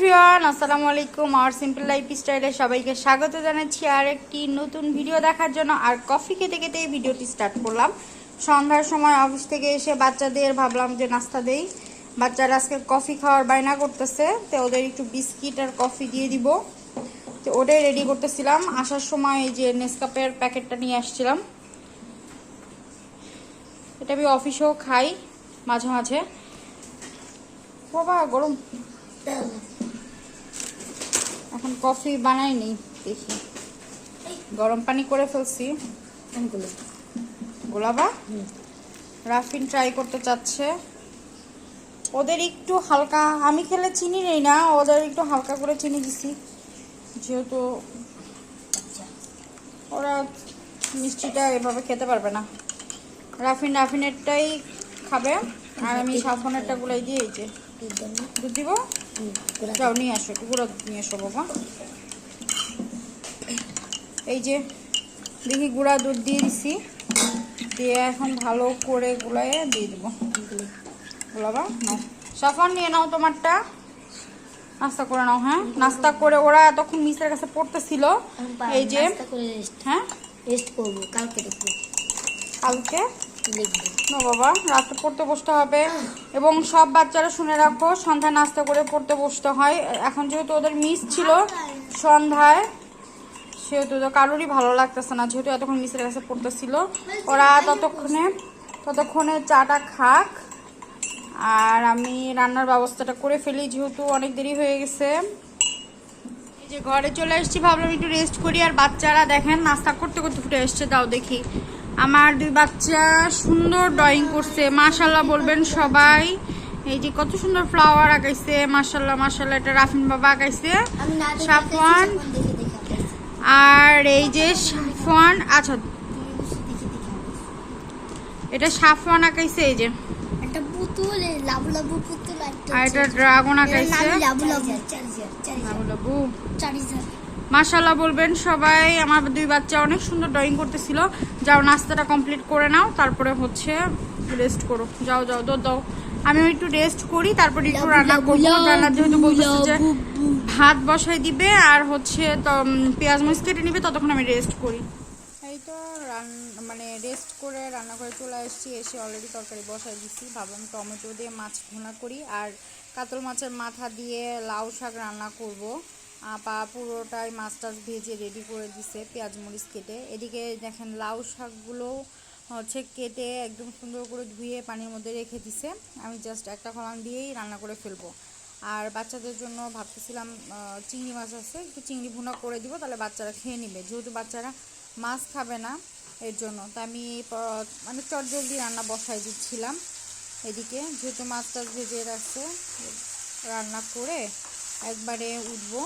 Everyone, আসসালামু আলাইকুম। আর simple life স্টাইলে সবাইকে স্বাগত জানাচ্ছি। আর একটি নতুন ভিডিও দেখার জন্য আর কফি খেতে খেতে এই ভিডিওটি স্টার্ট করলাম। সন্ধ্যার সময় অফিস থেকে এসে বাচ্চাদের ভাবলাম যে নাস্তা দেই। বাচ্চারা আজকে কফি খাওয়ার বায়না করতেছে, তো ওদের একটু বিস্কিট আর কফি দিয়ে দিব। তো ওটাই রেডি করতেছিলাম। আসার সময় এই যে নেসকাপের প্যাকেটটা নিয়ে আসছিলাম। এটা আমি অফিসেও খাই মাঝে মাঝে। বাবা, গরম। এখন কফি বানাইনি দেখি। গরম পানি করে ফেলছি। গোলাবা? রাফিন ট্রাই করতে চাচ্ছে। ওদের একটু হালকা আমি খেলে চিনি নেই না ওদের একটু হালকা করে চিনি দিছি। যেহেতু ওরা মিষ্টিটা এভাবে খেতে পারবে না। রাফিন রাফিনেরটাই খাবে। আর আমি সাফনেরটা গুলাই দিয়ে এই যে দুধ দিব। যাও নিয়ে আসো একটু গুঁড়ো নিয়ে এসো বাবা। এই যে দেখি গুঁড়া দুধ দিয়ে দিছি। দিয়ে এখন ভালো করে গুলায়ে দিয়ে দিব। গোলাবা নাও। সাফন নিয়ে নাও তোমারটা। নাস্তা করে নাও হ্যাঁ? নাস্তা করে ওরা এতক্ষণ মিসের কাছে পড়তেছিল। এই যে হ্যাঁ? রেস্ট করব কালকে দেখব। কালকে? না বাবা, রাতে পড়তে বসতে হবে। এবং সব বাচ্চারা শুনে রাখো, সন্ধ্যায় নাস্তা করে পড়তে বসতে হয়। এখন যেহেতু ওদের মিস ছিল সন্ধ্যায়, সেহেতু তো কারোরই ভালো লাগতেছে না। যেহেতু এতক্ষণ মিসের কাছে পড়তেছিল, ওরা ততক্ষণে ততক্ষণে চাটা খাক। আর আমি রান্নার ব্যবস্থাটা করে ফেলি, যেহেতু অনেক দেরি হয়ে গেছে। যে ঘরে চলে এসেছি, ভাবলাম একটু রেস্ট করি। আর বাচ্চারা দেখেন, নাস্তা করতে করতে ফুটে এসছে তাও দেখি। আমার দুই বাচ্চা সুন্দর ড্রয়িং করছে। মাশাল্লাহ বলবেন সবাই। এই যে কত সুন্দর ফ্লাওয়ার আঁকাইছে মাশাল্লাহ মাশাল্লাহ এটা রাফিন বাবা আঁকাইছে আঁকাইছি। আর এই যে সাফওয়ান আচ্ছা। এটা সাফওয়ান আঁকাইছে এই যে। পুতুল লাবু লাবু পুতুল আর এটা ড্রাগন আঁকাইছে লাবু লাবু বাবু চারিজার মাশাল্লাহ বলবেন সবাই আমার দুই বাচ্চা অনেক সুন্দর ড্রয়িং করতেছিল। যাও নাস্তাটা কমপ্লিট করে নাও তারপরে হচ্ছে রেস্ট করো। যাও যাও দৌড় দাও আমিও একটু রেস্ট করি তারপরে একটু রান্না করব। রান্না যেহেতু বলতেছে যে ভাত বসাই দিবে আর হচ্ছে পেঁয়াজ মরিচ কেটে নিবে ততক্ষণ আমি রেস্ট করি। রেস্ট করে রান্নাঘরে চলে এসেছি এসে অলরেডি তরকারি বসাই দিচ্ছি ভাবলাম টমেটো দিয়ে মাছ ভুনা করি আর কাতল মাছের মাথা দিয়ে লাউ শাক রান্না করব। আপা পুরোটাই মাছ টাছ ভেজে রেডি করে দিছে, পেঁয়াজ মরিচ কেটে। এদিকে দেখেন লাউ শাকগুলো হচ্ছে কেটে একদম সুন্দর করে ধুয়ে পানির মধ্যে রেখে দিছে। আমি জাস্ট একটা কলাম দিয়েই রান্না করে ফেলব। আর বাচ্চাদের জন্য ভাবতেছিলাম চিংড়ি মাছ আছে, একটু চিংড়ি ভুনা করে দিব, তাহলে বাচ্চারা খেয়ে নিবে। যেহেতু বাচ্চারা মাছ খাবে না এর জন্য। তো আমি মানে চটজলদি রান্না বসাই দিচ্ছিলাম এদিকে। যেহেতু মাছ টাছ ভেজে রাখছে, রান্না করে একবারে উঠবো।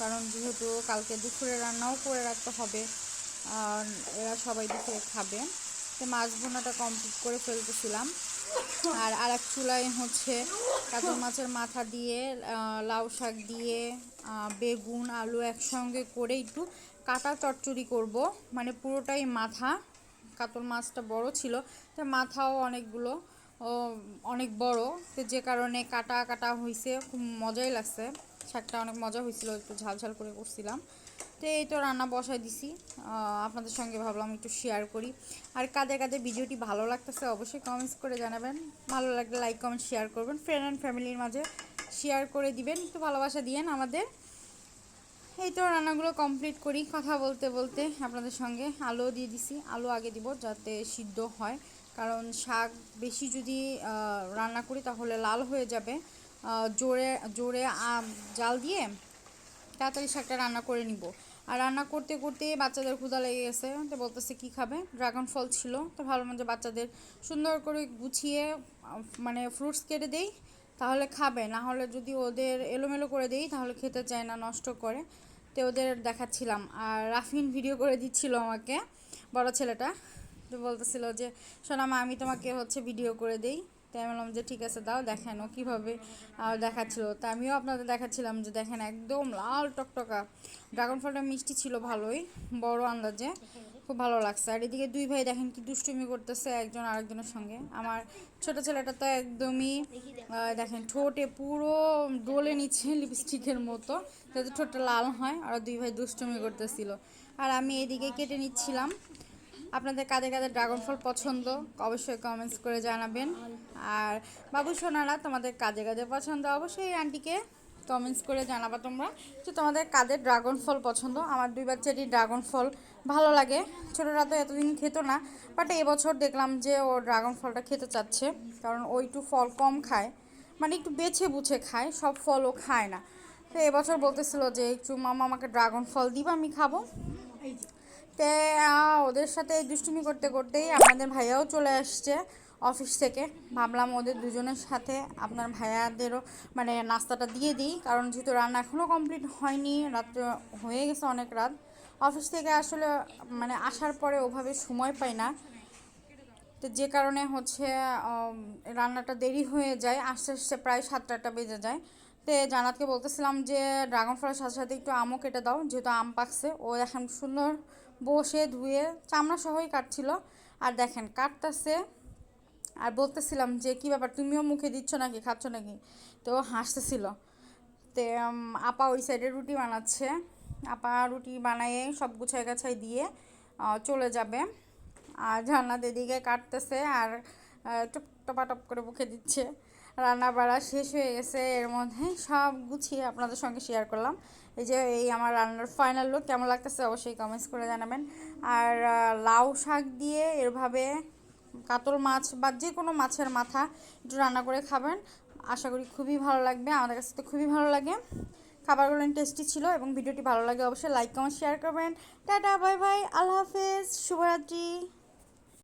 কারণ যেহেতু কালকে দুপুরে রান্নাও করে রাখতে হবে, আর এরা সবাই দুপুরে খাবে। তো মাছ ভুনাটা কমপ্লিট করে ফেলতেছিলাম। আর আর এক চুলায় হচ্ছে কাতল মাছের মাথা দিয়ে লাউ শাক দিয়ে বেগুন, আলু একসঙ্গে করে একটু কাটা চচ্চড়ি করব। মানে পুরোটাই মাথা। কাতল মাছটা বড় ছিল। তো মাথাও অনেকগুলো অনেক বড়। তো যে কারণে কাটা কাটা হয়েছে খুব মজাই লাগছে। শাকটা অনেক মজা হয়েছিল একটু ঝাল ঝাল করে করছিলাম। তো এই তো রান্না বসাই দিছি। আপনাদের সঙ্গে ভাবলাম একটু শেয়ার করি। আর কাদের কাদের ভিডিওটি ভালো লাগতেছে অবশ্যই কমেন্টস করে জানাবেন। ভালো লাগলে লাইক কমেন্ট শেয়ার করবেন। ফ্রেন্ড অ্যান্ড ফ্যামিলির মাঝে শেয়ার করে দিবেন। একটু ভালোবাসা দিয়েন আমাদের। এই তো রান্নাগুলো কমপ্লিট করি, কথা বলতে বলতে আপনাদের সঙ্গে আলু দিয়ে দিছি। আলু আগে দিব যাতে সিদ্ধ হয়, কারণ শাক বেশি যদি রান্না করি তাহলে লাল হয়ে যাবে। জোরে জোরে জাল দিয়ে তাড়াতাড়ি শাকটা রান্না করে নিব। আর রান্না করতে করতে বাচ্চাদের ক্ষুধা লেগে গেছে, তো বলতেছে কি খাবে? ড্রাগন ফল ছিল, তো ভালো মতো বাচ্চাদের সুন্দর করে গুছিয়ে মানে ফ্রুটস কেটে দেই, তাহলে খাবে। না হলে যদি ওদের এলোমেলো করে দেই, তাহলে খেতে চায় না, নষ্ট করে। তো ওদের দেখাচ্ছিলাম। আর রাফিন ভিডিও করে দিচ্ছিল আমাকে, বড় ছেলেটা। তো বলতেছিল যে শোনা মা, আমি তোমাকে হচ্ছে ভিডিও করে দেই। তাই আমি বললাম যে, ঠিক আছে, দাও দেখেন ও কীভাবে। আর দেখাচ্ছিল। তা আমিও আপনাদের দেখাচ্ছিলাম যে, দেখেন, একদম লাল টকটকা। ড্রাগন ফলটা মিষ্টি ছিল ভালোই, বড় আন্দাজে। খুব ভালো লাগছে। আর এদিকে দুই ভাই দেখেন কি দুষ্টুমি করতেছে একজন আরেকজনের সঙ্গে। আমার ছোট ছেলেটা তো একদমই দেখেন ঠোঁটে পুরো ডলে নিচ্ছে লিপস্টিকের মতো, যাতে ঠোঁটটা লাল হয়। আর দুই ভাই দুষ্টুমি করতেছিল। আর আমি এদিকে কেটে নিচ্ছিলাম। আপনাদের কাদের কাদের ড্রাগন ফল পছন্দ, অবশ্যই কমেন্টস করে জানাবেন। আর বাবু, সোনারা, তোমাদের কাজে কাজে পছন্দ, অবশ্যই আন্টিকে কমেন্টস করে জানাবা তোমরা যে তোমাদের কাদের ড্রাগন ফল পছন্দ? আমার দুই বাচ্চারই ড্রাগন ফল ভালো লাগে। ছোটোরা তো এতদিন খেত না বাট এবছর দেখলাম যে ও ড্রাগন ফলটা খেতে চাচ্ছে, কারণ ও একটু ফল কম খায়। মানে একটু বেছে বুঝে খায়, সব ফল ও খায় না। তো এবছর বলতেছিল যে একটু মামা আমাকে ড্রাগন ফল দিবা, আমি খাব। তে ওদের সাথে দুষ্টুমি করতে করতেই আমাদের ভাইয়াও চলে আসছে। অফিস থেকে। ভাবলাম ওদের দুজনের সাথে আপনার ভাইয়াদেরও মানে নাস্তাটা দিয়ে দিই, কারণ যেহেতু রান্না এখনও কমপ্লিট হয়নি, রাত্রে হয়ে গেছে অনেক রাত। অফিস থেকে আসলে মানে আসার পরে ওভাবে সময় পাই না। তো যে কারণে হচ্ছে রান্নাটা দেরি হয়ে যায়, আস্তে আস্তে প্রায় সাতটা আটটা বেজে যায়। তো জানাতকে বলতেছিলাম যে, ড্রাগন ফলের সাথে সাথে একটু আমও কেটে দাও, যেহেতু আম পাকছে। ও এখন সুন্দর বসে ধুয়ে চামড়া সহই কাটছিল। আর দেখেন, কাটতেছে আর বলতেছিলাম যে, কী ব্যাপার? তুমিও মুখে দিচ্ছ নাকি? খাচ্ছ নাকি? তো হাসতেছিল। তে আপা ওই সাইডে রুটি বানাচ্ছে। আপা রুটি বানায়ে সব গুছাই গাছাই দিয়ে চলে যাবে। আর জান্নাত এদিকে কাটতেছে আর টপ, টপাটপ করে মুখে দিচ্ছে। রান্না বাড়া শেষ হয়ে গেছে। এর মধ্যে সব গুছিয়ে আপনাদের সঙ্গে শেয়ার করলাম। এই যে, এই আমার রান্নার ফাইনাল লুক কেমন লাগতেছে অবশ্যই কমেন্টস করে জানাবেন। আর লাউ শাক দিয়ে এভাবে কাতল মাছ বা যে কোনো মাছের মাথা একটু রান্না করে খাবেন। আশা করি খুবই ভালো লাগবে, আমাদের কাছে তো খুবই ভালো লাগে। খাবারগুলো টেস্টি ছিল এবং ভিডিওটি ভালো লাগে অবশ্যই লাইক, কমেন্ট শেয়ার করবেন। টাটা, বাই বাই, আল্লাহ হাফেজ, শুভরাত্রি।